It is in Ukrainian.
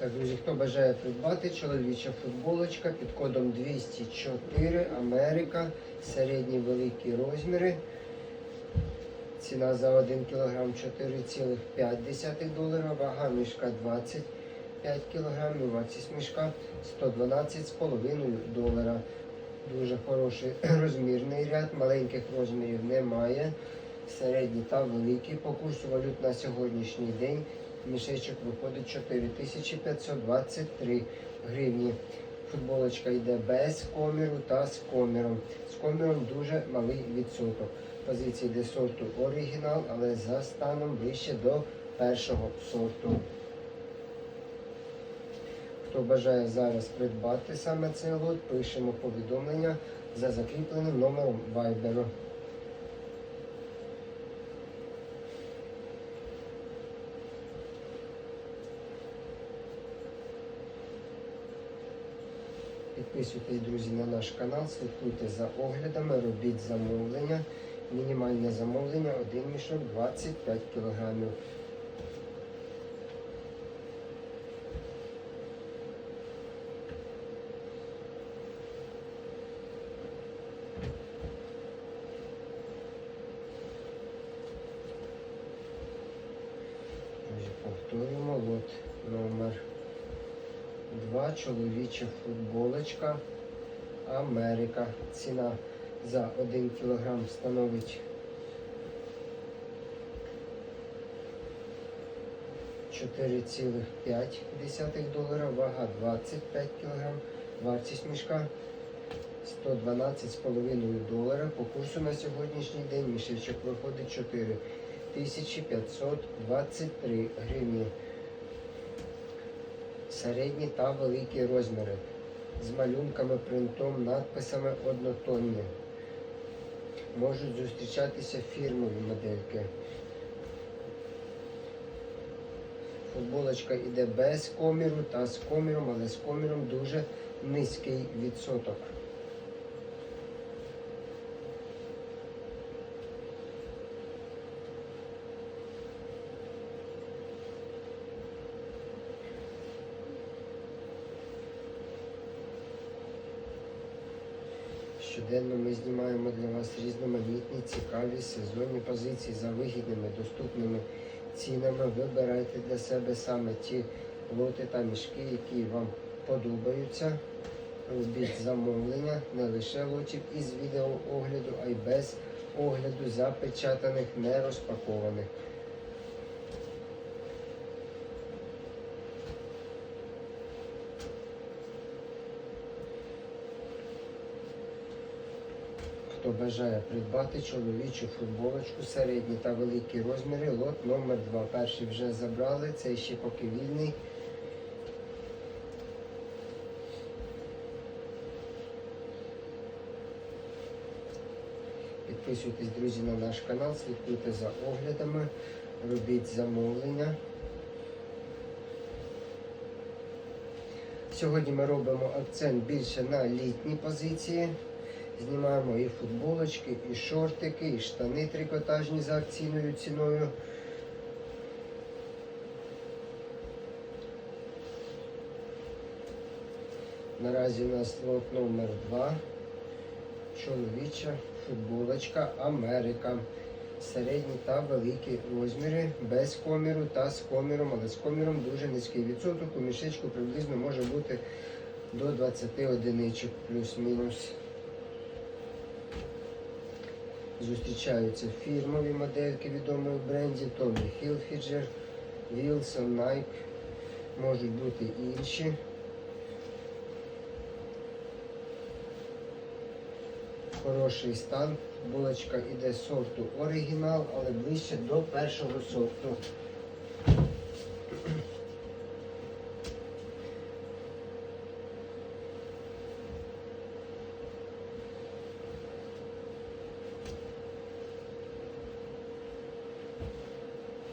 Так, друзі, хто бажає придбати чоловіча футболочка під кодом 204 Америка, середні великі розміри. Ціна за 1 кг 4,5 долара, вага мішка 25 кг, вартість мішка 112,5 долара. Дуже хороший розмірний ряд, маленьких розмірів немає. Середні та великі. По курсу валют на сьогоднішній день мішечок виходить 4523 гривні. Футболочка йде без коміру та з коміром. З коміром дуже малий відсоток. Позиція йде сорту оригінал, але за станом ближче до першого сорту. Хто бажає зараз придбати саме цей лот, пишемо повідомлення за закріпленим номером Viber. Підписуйтесь, друзі, на наш канал, слідкуйте за оглядами, робіть замовлення. Мінімальне замовлення один мішок 25 кілограмів. Повторюємо лот номер 2. Чоловіча футболочка Америка. Ціна за 1 кг становить 4,5 долара, вага 25 кг, вартість мішка 112,5 долара. По курсу на сьогоднішній день мішечок виходить 4523 гривні. Середні та великі розміри з малюнками, принтом, надписами однотонні. Можуть зустрічатися фірмові модельки. Футболочка йде без коміру та з коміром, але з коміром дуже низький відсоток. Щоденно ми знімаємо для вас різноманітні, цікаві сезонні позиції за вигідними, доступними цінами. Вибирайте для себе саме ті лоти та мішки, які вам подобаються. Робіть замовлення не лише лотів із відеоогляду, а й без огляду запечатаних, не розпакованих. Хто бажає придбати чоловічу футболочку, середні та великі розміри, лот номер 2 Перший вже забрали, цей ще поки вільний. Підписуйтесь, друзі, на наш канал, слідкуйте за оглядами, робіть замовлення. Сьогодні ми робимо акцент більше на літні позиції. Знімаємо і футболочки, і шортики, і штани трикотажні за акційною ціною. Наразі у нас лот номер 2. Чоловіча футболочка Америка. Середні та великі розміри, без коміру та з коміром, але з коміром дуже низький відсоток. У мішечку приблизно може бути до 20 одиничок плюс-мінус. Зустрічаються фірмові модельки відомих брендів Tommy Hilfiger, Wilson, Nike, можуть бути інші. Хороший стан. Булочка іде сорту оригінал, але ближче до першого сорту.